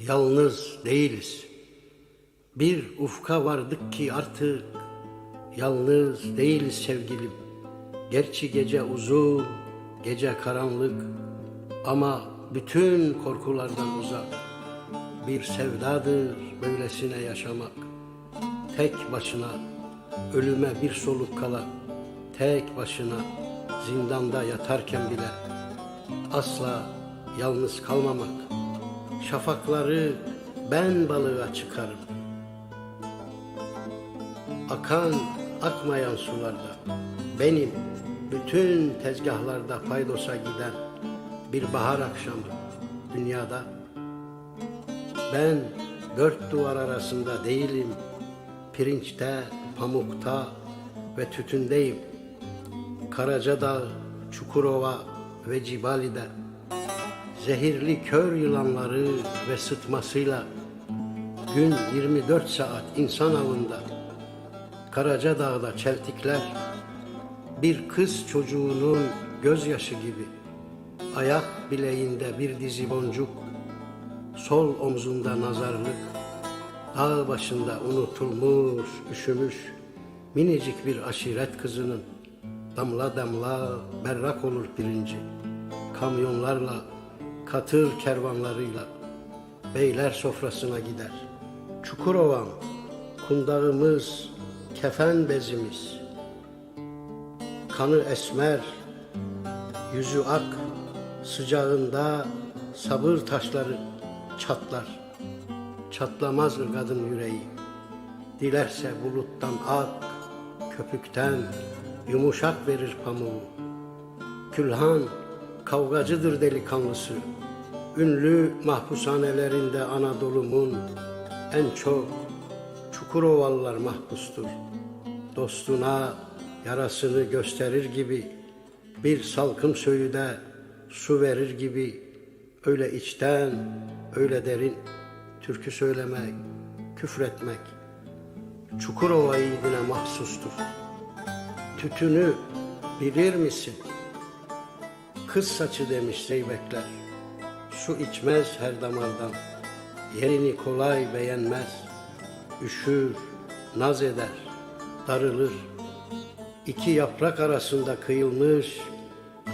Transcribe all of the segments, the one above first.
yalnız değiliz. Bir ufka vardık ki artık yalnız değiliz sevgilim. Gerçi gece uzun, gece karanlık ama bütün korkulardan uzak. Bir sevdadır böylesine yaşamak. Tek başına ölüme bir soluk kala, tek başına zindanda yatarken bile asla yalnız kalmamak. Şafakları ben balığa çıkarım. Akan akmayan sularda benim bütün tezgahlarda paydosa giden bir bahar akşamı dünyada ben dört duvar arasında değilim. Pirinçte, pamukta ve tütündeyim. Karacadağ, Çukurova ve Cibali'de zehirli kör yılanları ve sıtmasıyla gün 24 saat insan avında Karacadağ'da çeltikler bir kız çocuğunun gözyaşı gibi ayak bileğinde bir dizi boncuk sol omzunda nazarlık dağ başında unutulmuş üşümüş minicik bir aşiret kızının damla damla berrak olur pirinci kamyonlarla katır kervanlarıyla beyler sofrasına gider. Çukurovam kundağımız kefen bezimiz kanı esmer yüzü ak sıcağında sabır taşları çatlar. Çatlamaz ırgadın yüreği? Dilerse buluttan ak köpükten yumuşak verir pamuğu. Külhan kavgacıdır delikanlısı. Ünlü mahpushanelerinde Anadolu'mun en çok Çukurovalılar mahpustur. Dostuna yarasını gösterir gibi bir salkım söğüde su verir gibi öyle içten, öyle derin türkü söylemek, küfretmek Çukurova yiğidine mahsustur. Tütünü bilir misin? Kız saçı demiş zeybekler. Su içmez her damardan. Yerini kolay beğenmez. Üşür, naz eder, darılır. İki yaprak arasında kıyılmış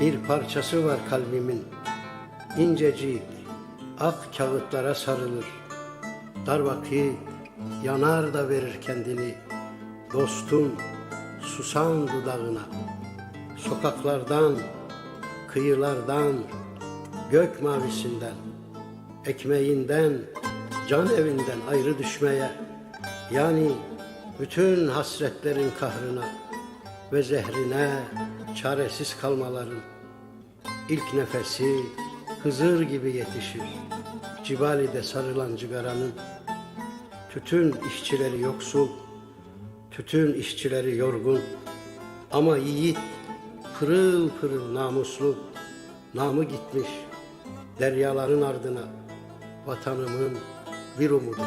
bir parçası var kalbimin. İncecik, ak kağıtlara sarılır. Dar vakit yanar da verir kendini. Dostum susan dudağına. Sokaklardan kıyılardan, gök mavisinden, ekmeğinden, can evinden ayrı düşmeye, yani bütün hasretlerin kahrına ve zehrine çaresiz kalmaların ilk nefesi Hızır gibi yetişir. Cibali'de sarılan cigaranın tütün işçileri yoksul, tütün işçileri yorgun ama yiğit pırıl pırıl namuslu, namı gitmiş deryaların ardına vatanımın bir umudu.